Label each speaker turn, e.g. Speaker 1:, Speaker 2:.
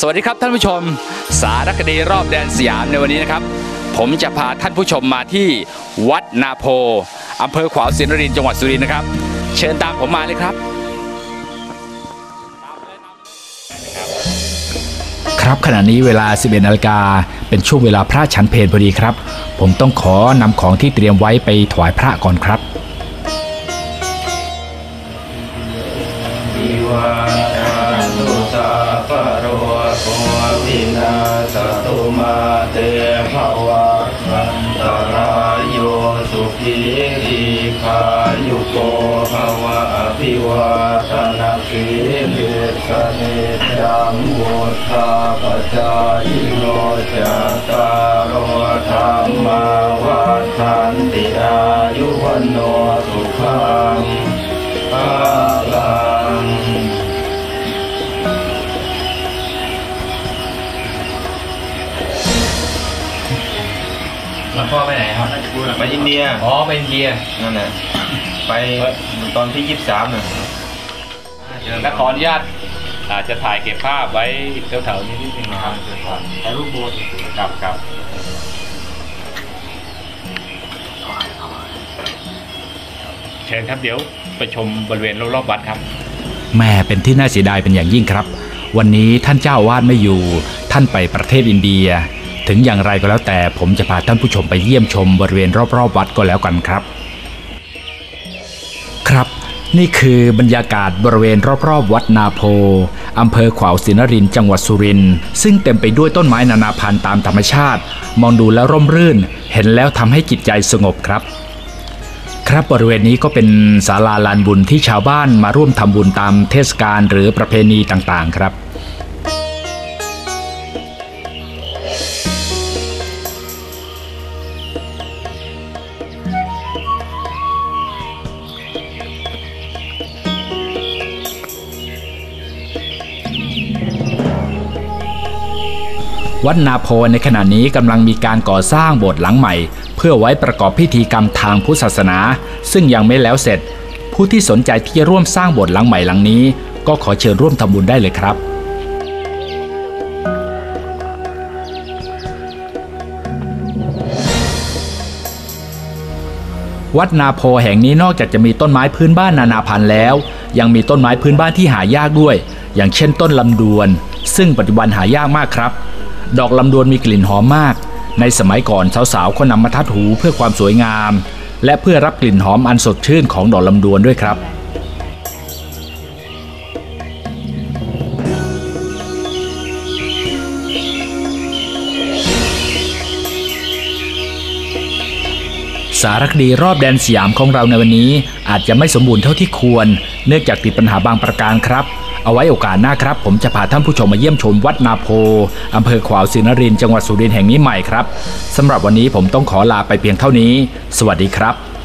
Speaker 1: สวัสดีครับท่านผู้ชม สารคดีรอบแดนสยามในวันนี้นะครับ ผมจะพาท่านผู้ชมมาที่วัดนาโพอำเภอขวาวสินนรินทร์จังหวัดสุรินทร์นะครับ เชิญตามผมมาเลยครับ ครับขณะนี้เวลา 11นาฬิกาเป็นช่วงเวลาพระฉันเพลพอดีครับ ผมต้องขอนำของที่เตรียมไว้ไปถวายพระก่อนครับ
Speaker 2: สุขีทีขายุโกภวะอภิวาสนาสีลิสเนจังวุฒาปจายโนจัตตารโอธรรมาวัฏันติอายุวันโนสุขังอา
Speaker 1: หลวงพ่อไปไหนครับ
Speaker 2: ไปอินเดีย
Speaker 1: อ๋อไปอินเดีย
Speaker 2: นั่นแหละ ไปตอนที่ยี่สิบสามน่ะ
Speaker 1: และขออนุญาตอาจจะถ่ายเก็บภาพไว้แถวๆนี้นิดนึงนะครับถ่ายรูปโบสครับครับเชิญครับเดี๋ยวไปชมบริเวณรอบๆวัดครับ แม่เป็นที่น่าเสียดายเป็นอย่างยิ่งครับ วันนี้ท่านเจ้าวาดไม่อยู่ ท่านไปประเทศอินเดีย ถึงอย่างไรก็แล้วแต่ผมจะพาท่านผู้ชมไปเยี่ยมชมบริเวณรอบๆวัดก็แล้วกันครับ ครับนี่คือบรรยากาศบริเวณรอบๆ วัดนาโพ อำเภอขวาวสินนรินจังหวัดสุรินทร์ซึ่งเต็มไปด้วยต้นไม้นานาพันธุ์ตามธรรมชาติ มองดูแล้วร่มรื่น เห็นแล้วทำให้จิตใจสงบครับ ครับบริเวณนี้ก็เป็นศาลาลานบุญที่ชาวบ้านมาร่วมทำบุญตามเทศกาลหรือประเพณีต่างๆ ครับ วัดนาโพในขณะนี้กำลังมีการก่อสร้างโบสถ์หลังใหม่ เพื่อไว้ประกอบพิธีกรรมทางพุทธศาสนา ซึ่งยังไม่แล้วเสร็จ ผู้ที่สนใจที่จะร่วมสร้างโบสถ์หลังใหม่หลังนี้ ก็ขอเชิญร่วมทำบุญได้เลยครับ วัดนาโพแห่งนี้นอกจากจะมีต้นไม้พื้นบ้านนานาพันธุ์แล้ว ยังมีต้นไม้พื้นบ้านที่หายากด้วย อย่างเช่นต้นลำดวน ซึ่งปัจจุบันหายากมากครับ ดอกลำดวนมีกลิ่นหอมมาก ในสมัยก่อนสาวๆก็นำมาทัดหูเพื่อความสวยงาม และเพื่อรับกลิ่นหอมอันสดชื่นของดอกลำดวนด้วยครับารคดีรอบแดนสยามของเราในวันนี้ อาจจะไม่สมบูรณ์เท่าที่ควร เนื่องจากติดปัญหาบางประการครับ เอาไว้โอกาสหน้าครับ ผมจะพาท่านผู้ชมมาเยี่ยมชมวัดนาโพอำเภอขวาวซีนรินจังหวัดสุรินทร์แห่งนี้ใหม่ครับสำหรับวันนี้ผมต้องขอลาไปเพียงเท่านี้ สวัสดีครับ